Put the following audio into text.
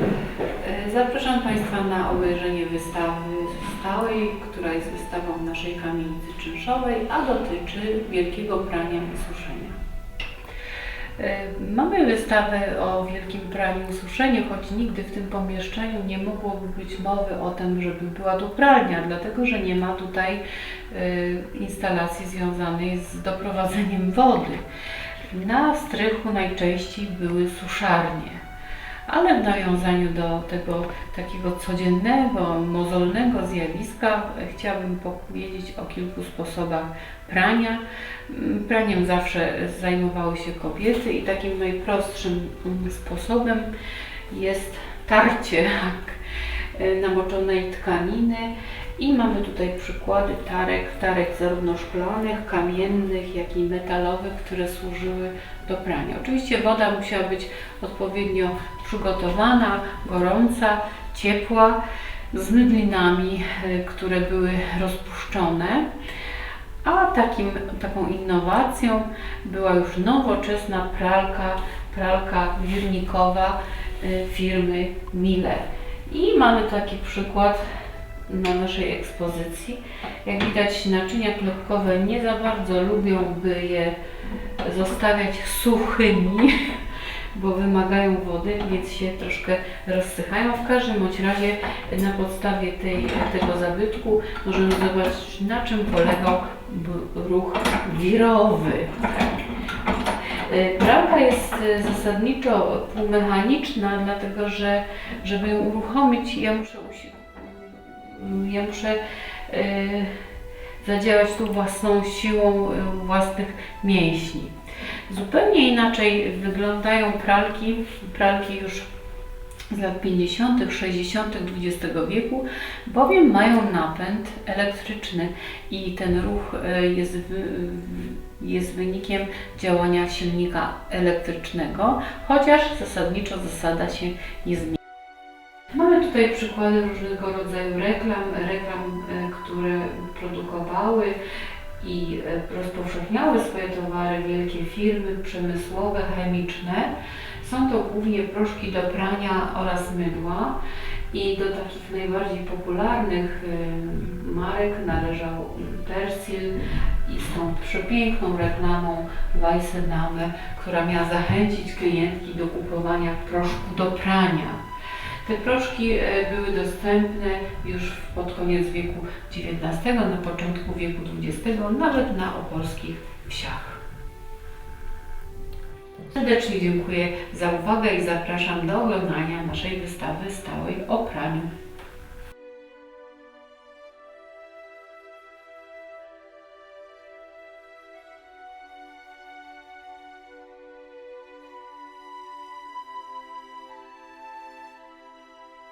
E, Zapraszam Państwa na obejrzenie wystawy stałej, która jest wystawą naszej kamienicy czynszowej, a dotyczy wielkiego prania i suszenia. E, Mamy wystawę o wielkim praniu i suszeniu, choć nigdy w tym pomieszczeniu nie mogłoby być mowy o tym, żeby była tu pralnia, dlatego że nie ma tutaj e, instalacji związanej z doprowadzeniem wody. Na strychu najczęściej były suszarnie ale w nawiązaniu do tego takiego codziennego, mozolnego zjawiska chciałabym powiedzieć o kilku sposobach prania. Mm, Praniem zawsze zajmowały się kobiety i takim najprostszym sposobem jest tarcie e, namoczonej tkaniny i mamy tutaj przykłady tarek, tarek zarówno szklanych, kamiennych, jak i metalowych, które służyły do prania. Oczywiście woda musiała być odpowiednio przygotowana, gorąca, ciepła, z mydlinami, e, które były rozpuszczone. A takim, taką innowacją była już nowoczesna pralka, pralka wirnikowa e, firmy Miller. I mamy taki przykład na naszej ekspozycji. Jak widać naczynia klepkowe nie za bardzo lubią, by je zostawiać suchymi, bo wymagają wody, więc się troszkę rozsychają. W każdym bądź razie na podstawie tej, tego zabytku możemy zobaczyć na czym polegał ruch wirowy. Pralka jest y, zasadniczo półmechaniczna, dlatego że żeby ją uruchomić, ja muszę, usi- mm, ja muszę y, zadziałać tu własną siłą y, własnych mięśni. Zupełnie inaczej wyglądają pralki, pralki już z lat 50., 60. XX wieku, bowiem mają napęd elektryczny i ten ruch e, jest, jest wynikiem działania silnika elektrycznego, chociaż zasadniczo zasada się nie zmienia. Mamy tutaj przykłady różnego rodzaju reklam, reklam, e, które produkowały i e, rozpowszechniały swoje towary wielkie firmy przemysłowe, chemiczne. Są to głównie proszki do prania oraz mydła i do takich najbardziej popularnych y, marek należał Persil i z tą przepiękną reklamą Weissname, która miała zachęcić klientki do kupowania proszku do prania. Te proszki e, były dostępne już pod koniec wieku XIX, na początku wieku XX, nawet na opolskich wsiach. Serdecznie dziękuję za uwagę i zapraszam do oglądania naszej wystawy stałej o praniu